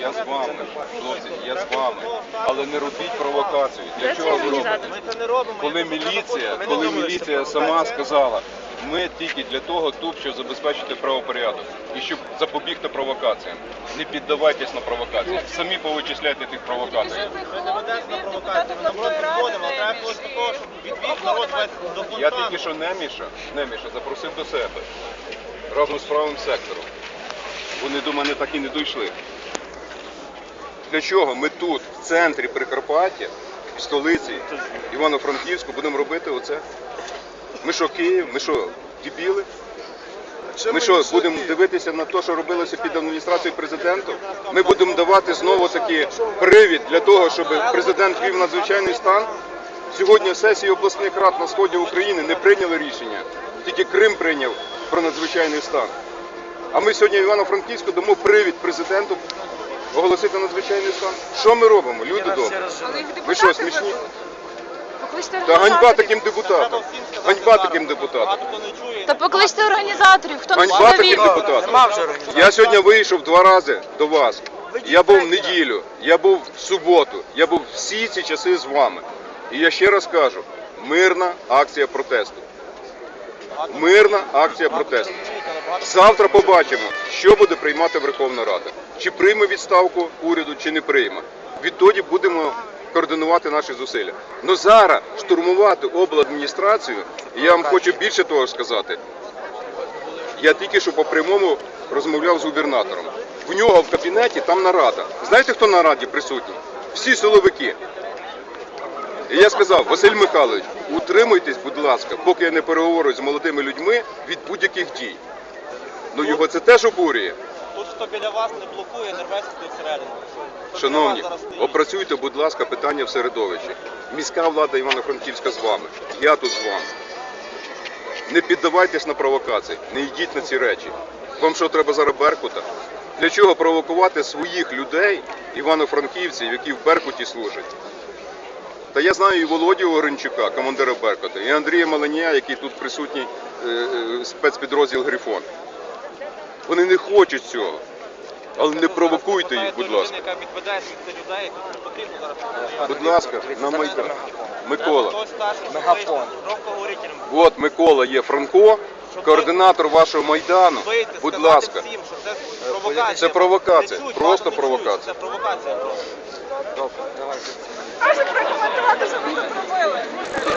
Я з вами. Хлопці, я з вами. Але не робіть провокацію. Для чого ви робите? не. Коли міліція, коли міліція сама сказала, ми тільки для того тут, щоб забезпечити правопорядок і щоб запобігти провокаціям. Не піддавайтесь на провокації. Самі повичисляйте тих провокаторів. Ми не ведемо на провокацію, ми наоборот підходимо, а треба когось такого, щоб відвів народ весь до Я тільки що Неміша, Неміша запросив до себе разом з правим сектором. Вони до мене так і не дійшли. Для чого ми тут, в центрі Прикарпаття, в столиці Івано-Франківську, будемо робити оце? Ми що, Київ? Ми що, дебіли? Ми що, будемо дивитися на те, що робилося під адміністрацією президента? Ми будемо давати знову таки привід для того, щоб президент ввів надзвичайний стан. Сьогодні сесії обласних рад на сході України не прийняли рішення, тільки Крим прийняв про надзвичайний стан. А ми сьогодні в Івано-Франківську дамо привід президенту оголосити надзвичайний стан. Що ми робимо, люди добрі? Ви що, смішні? Та ганьба таким депутатам. Ганьба таким депутатам. Та покличте організаторів, хто не Ганьба таким депутатам. Я сьогодні вийшов два рази до вас. Я був в неділю, я був в суботу, я був всі ці часи з вами. І я ще раз кажу: мирна акція протесту. Мирна акція протесту. Завтра побачимо, що буде приймати Верховна Рада. Чи прийме відставку уряду, чи не прийме. Відтоді будемо координувати наші зусилля. Но зараз штурмувати обладміністрацію, і я вам хочу більше того сказати. Я тільки що по прямому розмовляв з губернатором. В нього в кабінеті там нарада. Знаєте, хто на раді присутній? Всі силовики. І я сказав, Василь Михайлович, утримуйтесь, будь ласка, поки я не переговорю з молодими людьми від будь-яких дій. Ну його це теж обурює. Тут хто біля вас не блокує, не рветься всередину. Хто біля Шановні, вас зараз стоїть? опрацюйте, будь ласка, питання в середовищі. Міська влада Івано-Франківська з вами. Я тут з вами. Не піддавайтесь на провокації, не йдіть на ці речі. Вам що треба зараз Беркута? Для чого провокувати своїх людей, івано-франківців, які в Беркуті служать? Та я знаю і Володю Огринчука, командира Беркута, і Андрія Маленя, який тут присутній е, е, спецпідрозділ Грифон. Вони не хочуть цього. Але не провокуйте їх, будь ласка. Людина, яка відведає звідси людей, не потрібно зараз. Будь ласка, на Майдан. Микола. Мегафон. От Микола є Франко, координатор вашого майдану. Будь ласка. всім, що це провокація. Це провокація, просто провокація. Це провокація просто. Можуть прокоментувати, що ви зробили.